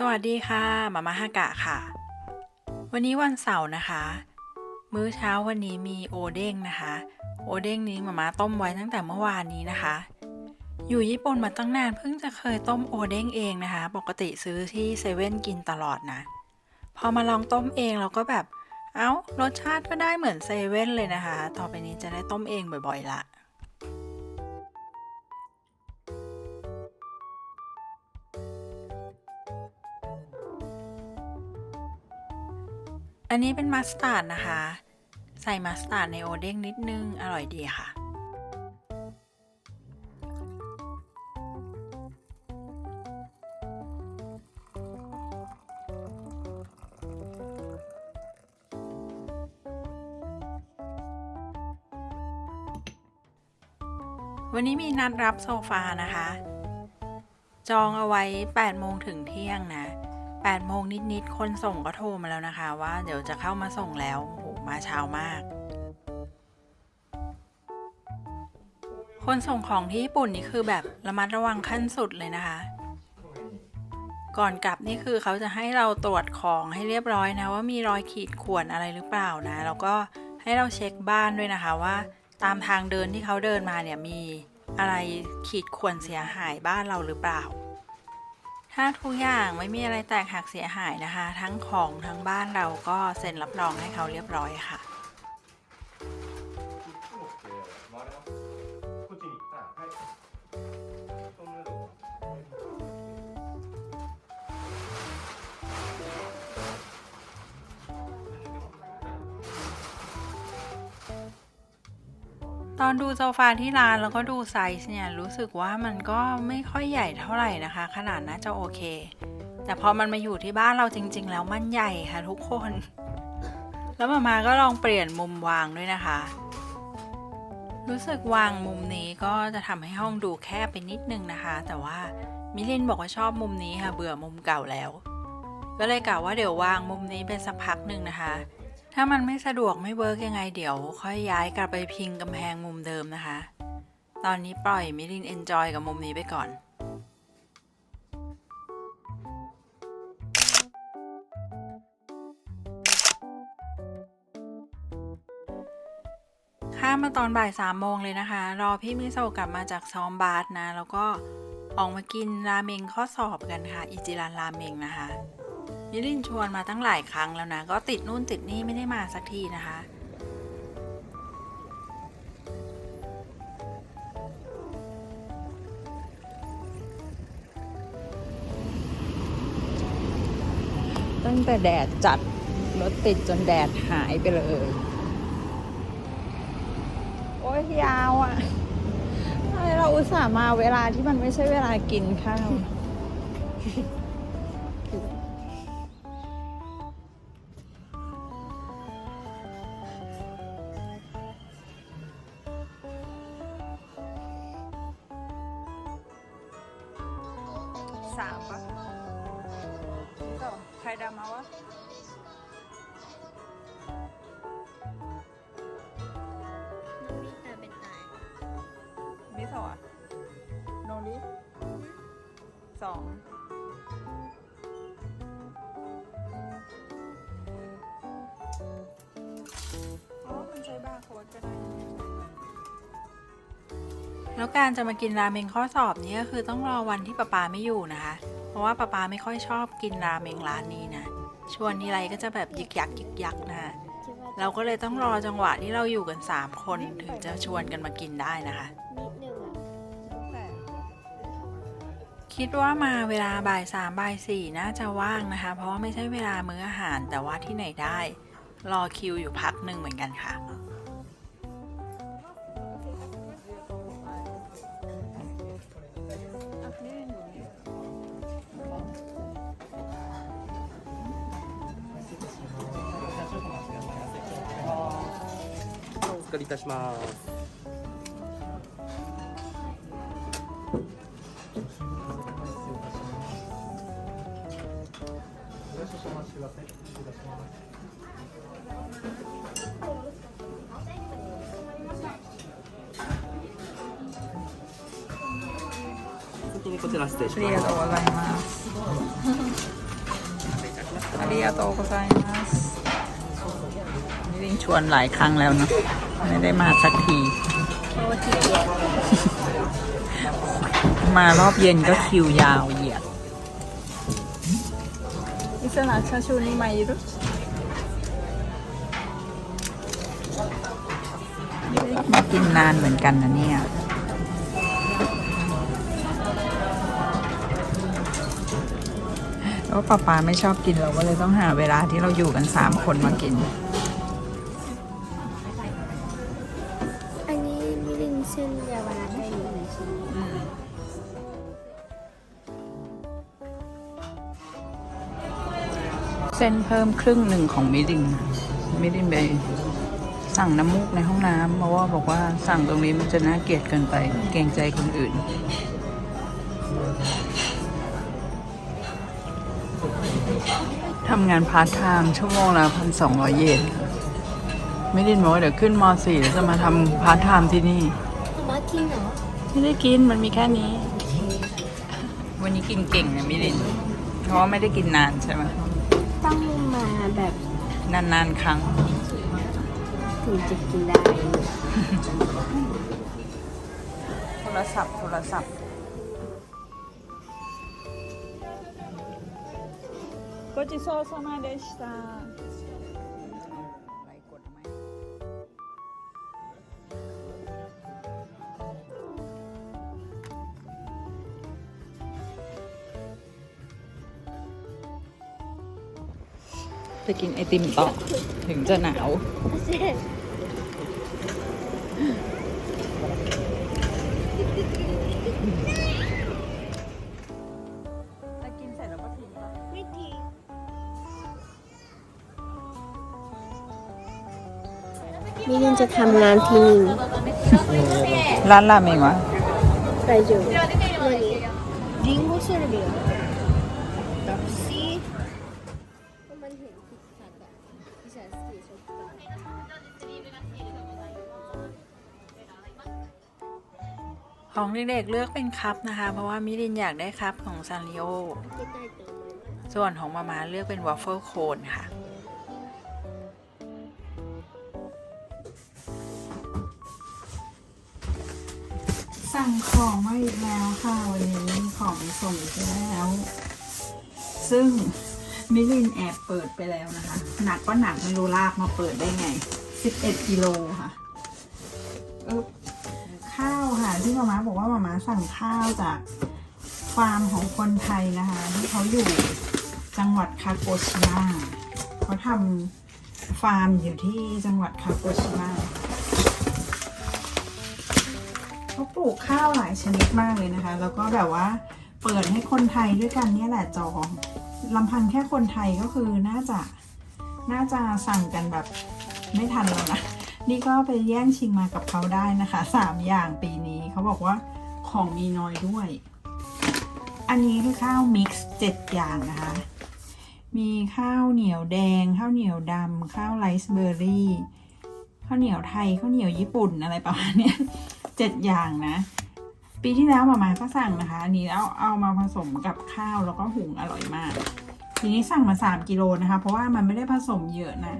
สวัสดีค่ะมาม่าฮากะค่ะ วันนี้วันเสาร์นะคะ มื้อเช้าวันนี้มีโอเด้งนะคะ โอเด้งนี้มาม่าต้มไว้ตั้งแต่เมื่อวานนี้นะคะ อยู่ญี่ปุ่นมาตั้งนานเพิ่งจะเคยต้มโอเด้งเองนะคะ ปกติซื้อที่เซเว่นกินตลอดนะ พอมาลองต้มเองเราก็แบบ เอ้ารสชาติก็ได้เหมือนเซเว่นเลยนะคะ ต่อไปนี้จะได้ต้มเองบ่อยๆละ อันนี้เป็นมัสตาร์ดนะคะ ใส่มัสตาร์ดในโอเด้งนิดนึง อร่อยดีค่ะ วันนี้มีนัดรับโซฟานะคะ จองเอาไว้8โมงถึงเที่ยงนะ 8โมงนิดๆ คนส่งก็โทรมาแล้วนะคะว่าเดี๋ยวจะเข้ามาส่งแล้วโหมาเช้ามาก คนส่งของที่ญี่ปุ่นนี่คือแบบระมัดระวังขั้นสุดเลยนะคะ ก่อนกลับนี่คือเขาจะให้เราตรวจของให้เรียบร้อยนะว่ามีรอยขีดข่วนอะไรหรือเปล่านะ แล้วก็ให้เราเช็คบ้านด้วยนะคะว่า ตามทางเดินที่เขาเดินมาเนี่ยมีอะไรขีดข่วนเสียหายบ้านเราหรือเปล่า ถ้าทุกอย่างไม่มีอะไรแตกหักเสียหายนะคะ ทั้งของทั้งบ้านเราก็เซ็นรับรองให้เขาเรียบร้อยค่ะ ตอนดูโซฟาที่ร้านแล้วก็ดูไซส์เนี่ยรู้สึกว่ามันก็ไม่ค่อยใหญ่เท่าไหร่นะคะ ขนาดน่าจะโอเค แต่พอมันมาอยู่ที่บ้านเราจริง ๆ แล้วมันใหญ่ค่ะทุกคน แล้วมามาก็ลองเปลี่ยนมุมวางด้วยนะคะ รู้สึกวางมุมนี้ก็จะทำให้ห้องดูแคบไปนิดนึงนะคะ แต่ว่ามิลินบอกว่าชอบมุมนี้ค่ะเบื่อมุมเก่าแล้ว ก็เลยกะว่าเดี๋ยววางมุมนี้เป็นสักพักหนึ่งนะคะ ถ้ามันไม่สะดวกไม่เวิร์กยังไงเดี๋ยว ค่อยย้ายกลับไปพิงกำแพงมุมเดิมนะคะ ตอนนี้ปล่อยมิลินเอนจอยกับมุมนี้ไปก่อน ข้ามมาตอนบ่ายสามโมงเลยนะคะ รอพี่มิโซกลับมาจากซ้อมบาสนะ แล้วก็ออกมากินราเมงข้อสอบกันค่ะ อิจิรันราเมงนะคะ มิลินชวนมาตั้งหลายครั้งแล้วนะ ก็ติดนู่นติดนี่ไม่ได้มาสักทีนะคะ ตั้งแต่แดดจัด รถติดจนแดดหายไปเลย โอ้ยยาวอะเราอุตส่าห์มาเวลาที่มันไม่ใช่เวลากินข้าว แล้วการจะมากินราเมงข้อสอบนี้ก็คือต้องรอวันที่ป๊าปาไม่อยู่นะคะ เพราะว่าป๊าปาไม่ค่อยชอบกินราเมงร้านนี้นะ ชวนทีไรก็จะแบบยึกยักยึกยักนะคะเราก็เลยต้องรอจังหวะที่เราอยู่กัน 3 คนถึงจะชวนกันมากินได้นะคะ คิดว่ามาเวลาบ่ายสามบ่ายสี่น่าจะว่างนะคะ เพราะว่าไม่ใช่เวลามื้ออาหารแต่ว่าที่ไหนได้ รอคิวอยู่พักหนึ่งเหมือนกันค่ะ 取りいた。します。こちら失礼し。ます。ありがとうございます。 ซมัสนี่ลิงชวนหลายครั้งแล้วเนอะไม่ได้มาสักที มารอบเย็นก็คิวยาวเหยียดอิสระชาชูนี่มายุรุมากินนานเหมือนกันนะเนี่ย แล้วป้าปาไม่ชอบกินเราก็เลยต้องหาเวลาที่เราอยู่กันสามคนมากิน อันนี้มิลินเส้นเยาวราชได้หนึ่งชิ้นเส้นเพิ่มครึ่งหนึ่งของมิรินมิรินไปสั่งน้ำมูกในห้องน้ำเพราะว่าบอกว่าสั่งตรงนี้มันจะน่าเกลียดเกินไปเกรงใจคนอื่นำงานพาร์ทไทม์ชั่วโมงละพันสองร้อยเยนไม่ได้บอกว่าเดี๋ยวขึ้นม .4 แล้วจะมาทำพาร์ทไทม์ที่นี่ มากินเหรอ ไม่ได้กินมันมีแค่นี้ วันนี้กินเก่งนะมิริน เพราะว่าไม่ได้กินนานใช่ไหมต้องมาแบบนานๆครั้ง ถึงจะกินได้ โทรศัพท์โทรศัพท์ ごちそうさまでしたไลค์กดทำไมไปกินไอติมต่อ ถึงจะหนาว แล้ว มิลินจะทำงานที่นี่ร้านราเมงวะไปอยู่เซยดับซีมันเห็นผิดขดันเสีของเด็กๆเลือกเป็นคัพนะคะ เพราะว่ามิลินอยากได้คัพของซานริโอส่วนของมามาเลือกเป็นวอฟเฟิลโคนค่ะ สั่งของมาอีกแล้วค่ะวันนี้ของส่งอีกแล้ว ซึ่งมิลินแอบเปิดไปแล้วนะคะ หนักก็หนักไม่รู้ลากมาเปิดได้ไง 11กิโลค่ะเออข้าวค่ะ ที่มาม่าบอกว่ามาม่าสั่งข้าวจากฟาร์มของคนไทยนะคะ ที่เขาอยู่จังหวัดคาโกชิมะเขาทำฟาร์มอยู่ที่จังหวัดคาโกชิมะ ปลูกข้าวหลายชนิดมากเลยนะคะ แล้วก็แบบว่าเปิดให้คนไทยด้วยกันเนี่ยแหละจองลำพังแค่คนไทยก็คือน่าจะน่าจะสั่งกันแบบไม่ทันแล้วนะ นี่ก็ไปแย่งชิงมากับเขาได้นะคะสามอย่างปีนี้เขาบอกว่าของมีน้อยด้วย อันนี้คือข้าวมิกซ์เจ็ดอย่างนะคะ มีข้าวเหนียวแดง ข้าวเหนียวดำข้าวไรซ์เบอร์รี่ข้าวเหนียวไทยข้าวเหนียวญี่ปุ่นอะไรประมาณนี้ เจ็ดอย่างนะ ปีที่แล้วมามาก็สั่งนะคะ อันนี้เอาเอามาผสมกับข้าวแล้วก็หุงอร่อยมาก ทีนี้สั่งมาสามกิโลนะคะ เพราะว่ามันไม่ได้ผสมเยอะนะ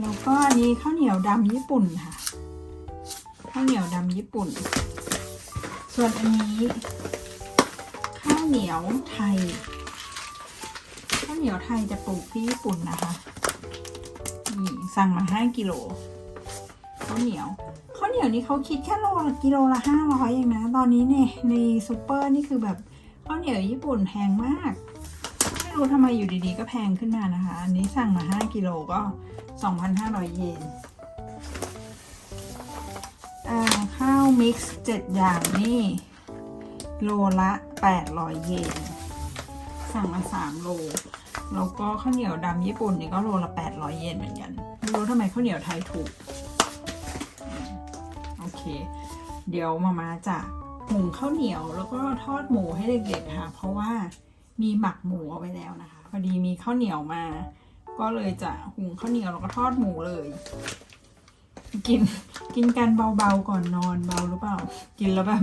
แล้วก็นนี้ข้าวเหนียวดำญี่ปุ่นค่ะ ข้าวเหนียวดำญี่ปุ่น ส่วนอันนี้ ข้าวเหนียวไทย ข้าวเหนียวไทยจะปลูกที่ญี่ปุ่นนะคะ นี่สั่งมาห้ากิโล ข้าวเหนียวข้าวเหนียวนี่เขาคิดแค่โลละกิโลละห้าร้อยเองนะ ตอนนี้เนี่ยในซูเปอร์นี่คือแบบข้าวเหนียวญี่ปุ่นแพงมาก ไม่รู้ทำไมอยู่ดีๆ ก็แพงขึ้นมานะคะ อันนี้สั่งมาห้ากิโลก็สองพันห้าร้อยเยนอ่าข้าวมิกซ์เจ็ดอย่างนี่โลละแปดร้อยเยน สั่งมาสามโล แล้วก็ข้าวเหนียวดำญี่ปุ่นนี่ก็โลละแปดร้อยเยนเหมือนกัน ไม่รู้ทำไมข้าวเหนียวไทยถูก เค เดี๋ยวมามาจะหุงข้าวเหนียวแล้วก็ทอดหมูให้เด็กๆค่ะ เพราะว่ามีหมักหมูเอาไว้แล้วนะคะพอดีมีข้าวเหนียวมา ก็เลยจะหุงข้าวเหนียวแล้วก็ทอดหมูเลย กินกินกันเบาๆก่อนนอนเบาหรือเปล่า กินแล้วแบบ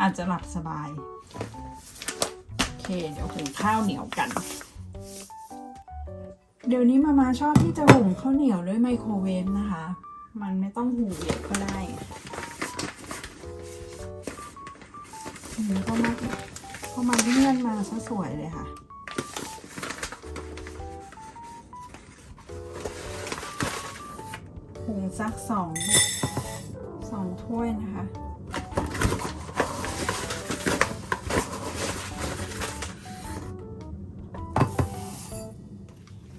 อาจจะหลับสบายโอเคเคเดี๋ยวหุงข้าวเหนียวกัน เดี๋ยวนี้มามาชอบที่จะหุงข้าวเหนียวด้วยไมโครเวฟนะคะ มันไม่ต้องหุงเยอะก็ได้ มเข้ามาเข้ามาเลื่อนมาซะสวยเลยค่ะหุงสักสองสองถ้วยนะคะ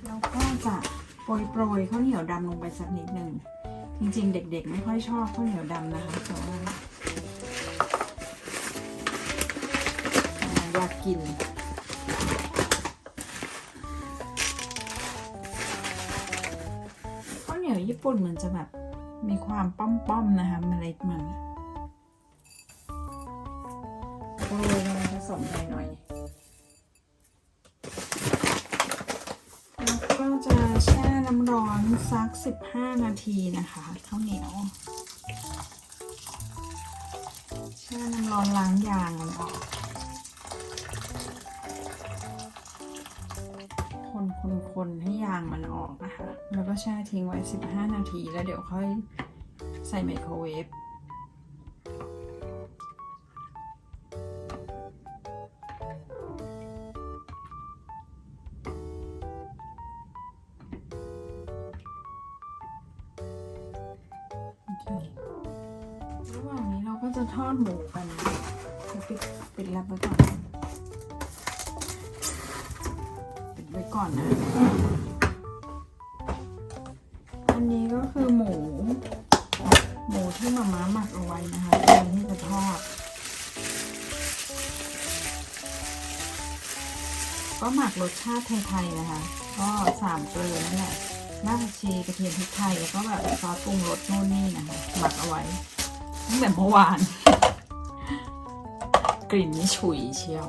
แล้วก็จะโปรยโปรยข้าวเหนียวดำลงไปสักนิดหนึ่งจริงๆ เด็กๆ ไม่ค่อยชอบข้าวเหนียวดำนะคะแต่ว่า กิน ข้าวเหนียวญี่ปุ่นมันจะแบบ มีความป้อมๆนะคะเมล็ดมันโรยลงผสมหน่อยๆแล้วก็จะแช่น้ำร้อนสัก 15 นาทีนะคะข้าวเหนียวแช่น้ำร้อนล้างยางมันออก คนให้ยางมันออกนะคะ แล้วก็แช่ทิ้งไว้ 15 นาที แล้วเดี๋ยวค่อยใส่ไมโครเวฟระหว่างนี้เราก็จะทอดหมูกันปิดปิดแลบไว้ก่อน ก่อนนะ อันนี้ก็คือหมู หมูที่มาม่าหมักเอาไว้นะคะเตรียมที่จะทอด ก็หมักรสชาติไทยๆนะคะ ก็สามเกลือนั่นแหละรากผักชีกระเทียมพริกไทย แล้วก็แบบซอสปรุงรสโน่นนี่นะคะ หมักเอาไว้ตั้งแต่เมื่อวาน กลิ่นนี่ฉุยเชียว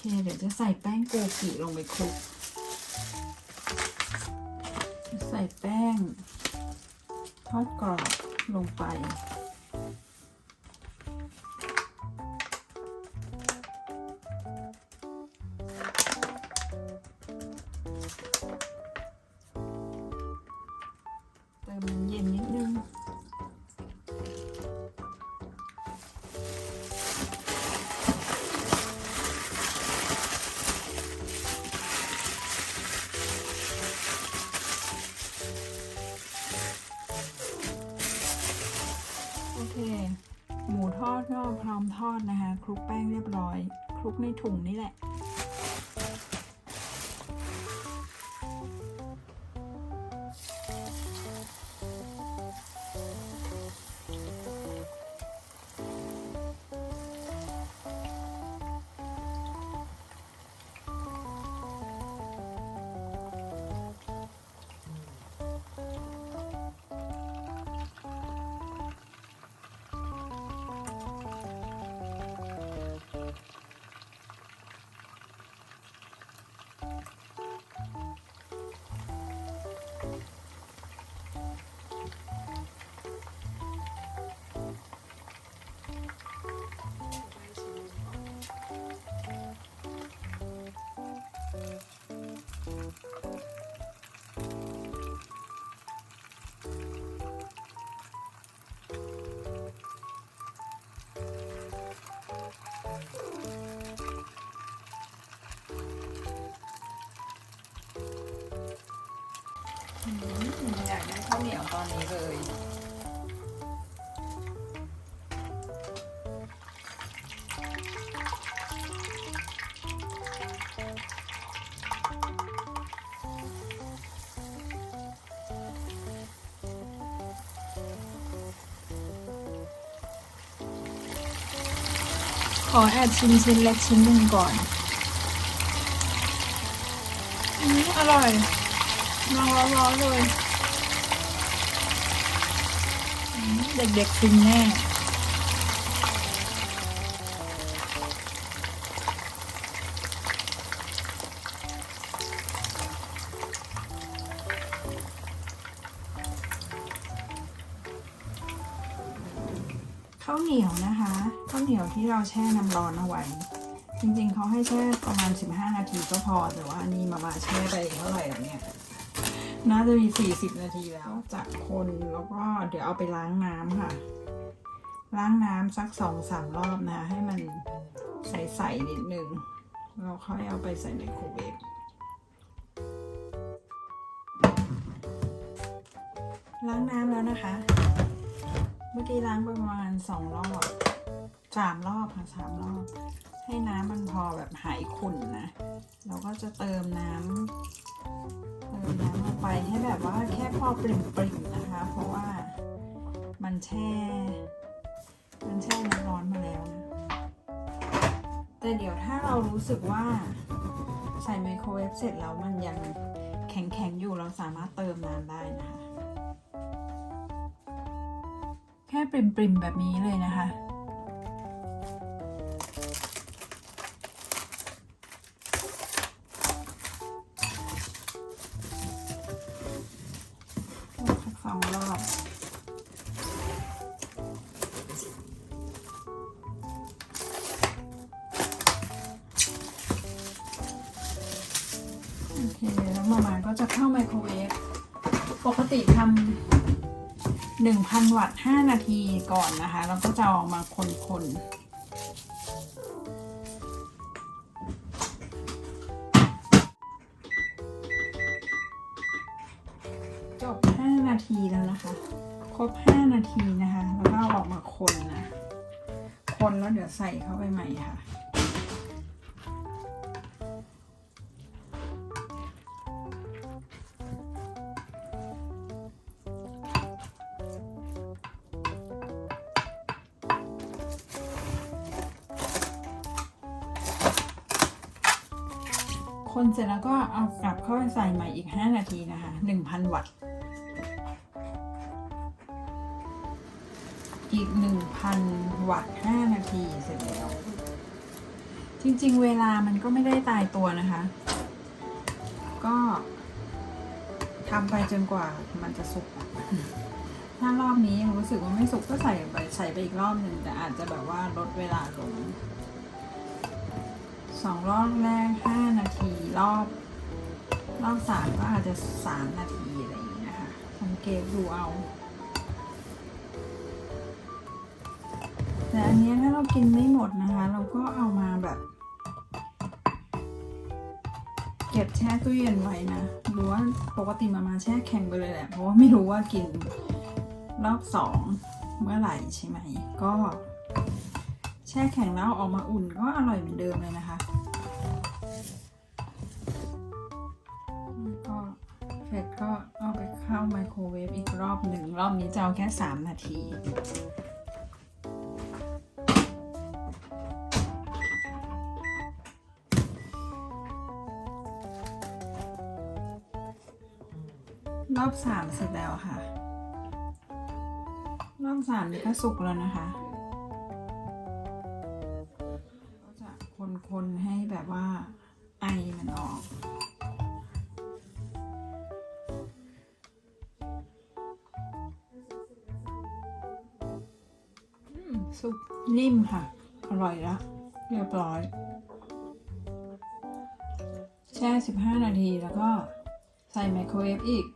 เค เดี๋ยวจะใส่แป้งโกกิลงไปคลุก ใส่แป้ง ทอดกรอบลงไป ลุกแป้งเรียบร้อย คลุกในถุงนี่แหละ อยากได้ข้าวเหนียวตอนนี้เลย อแอบชิมชิ้นเล็กชิ้นหนึ่งก่อน อืมอร่อยนองร้อนๆเลยอืมเด็กๆฟินแน่ ข้าวเหนียวนะ เหนียวที่เราแช่น้ำร้อนเอาไว้ จริงๆเขาให้แช่ประมาณ 15 นาทีก็พอ แต่ว่าอันนี้มามาแช่ไปเท่าไหร่แล้วเนี่ย น่าจะมี 40 นาทีแล้วจากคนแล้วก็เดี๋ยวเอาไปล้างน้ำค่ะ ล้างน้ำสักสองสามรอบนะคะให้มันใสๆนิดนึงเราค่อยเอาไปใส่ในโครเวฟล้างน้ำแล้วนะคะ เมื่อกี้ล้างประมาณสองรอบ สามรอบค่ะสามรอบ ให้น้ำมันพอแบบหายขุ่นนะ เราก็จะเติมน้ำเติมน้ำลงไปให้แบบว่าแค่พอปริ่มๆนะคะ เพราะว่ามันแช่ มันแช่น้ำร้อนมาแล้วนะแต่เดี๋ยวถ้าเรารู้สึกว่าใส่ไมโครเวฟเสร็จแล้วมันยังแข็งๆอยู่เราสามารถเติมน้ำได้นะคะ แค่ปริมๆแบบนี้เลยนะคะ พันวัตต์ห้านาทีก่อนนะคะ แล้วก็จะเอามาคนๆจบ 5 นาทีแล้วนะคะ ครบ 5 นาทีนะคะ แล้วก็เอาออกมาคนนะ คนแล้วเดี๋ยวใส่เข้าไปใหม่ค่ะ เสร็จแล้วก็เอากลับเข้าไปใส่ใหม่อีก 5 นาทีนะคะ 1,000 วัตต์ อีก 1,000 วัตต์ 5 นาทีเสร็จแล้ว จริงๆ เวลามันก็ไม่ได้ตายตัวนะคะ ก็ทำไปจนกว่ามันจะสุก ถ้ารอบนี้รู้สึกว่าไม่สุกก็ใส่ไปใส่ไปอีกรอบหนึ่งแต่อาจจะแบบว่าลดเวลาลง สองรอบแรกห้านาทีรอบ รอบสามก็อาจจะสามนาทีอะไรอย่างเงี้ยค่ะสังเกตดูเอา แต่อันเนี้ยถ้าเรากินไม่หมดนะคะ เราก็เอามาแบบ เก็บแช่ตู้เย็นไว้นะหรือว่าปกติมามาแช่แข็งไปเลยแหละ เพราะว่าไม่รู้ว่ากินรอบสองเมื่อไหร่ใช่ไหม ก็ แช่แข็งแล้วอออกมาอุ่นก็อร่อยเหมือนเดิมเลยนะคะแล้วก็เสร็จก็เอาไปเข้าไมโครเวฟอีกรอบหนึ่งรอบนี้จะเอาแค่ 3 นาทีรอบสามเสร็จแล้วค่ะ รอบสามนี่ก็สุกแล้วนะคะ คนให้แบบว่าไอมันออกซุปนิ่มค่ะ อร่อยแล้วเรียบร้อย แช่ 15 นาทีแล้วก็ใส่ไมโครเวฟอีก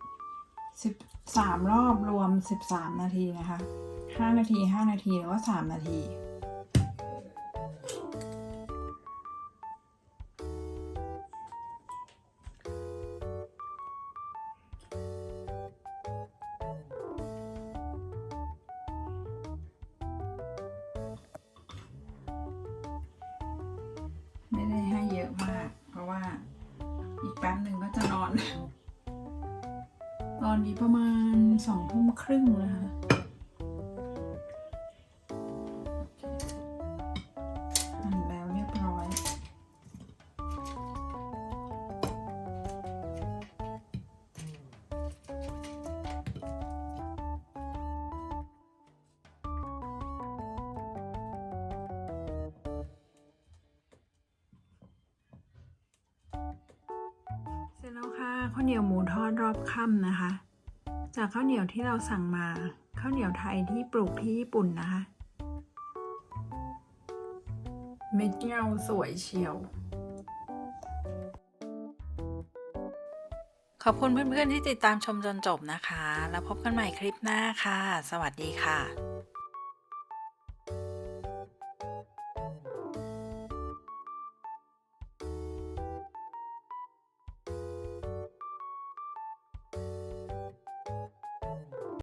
13 รอบรวม 13 นาทีนะคะ 5 นาที 5 นาที แล้วก็ 3 นาที นี้ประมาณสองทุ่มครึ่งนะคะหั่นแล้วเรียบร้อย เสร็จแล้วค่ะข้าวเหนียวหมูทอดรอบค่ำนะคะ จากข้าวเหนียวที่เราสั่งมาข้าวเหนียวไทยที่ปลูกที่ญี่ปุ่นนะคะ เม็ดเงาสวยเชียว ขอบคุณเพื่อนๆที่ติดตามชมจนจบนะคะ แล้วพบกันใหม่คลิปหน้าค่ะ สวัสดีค่ะ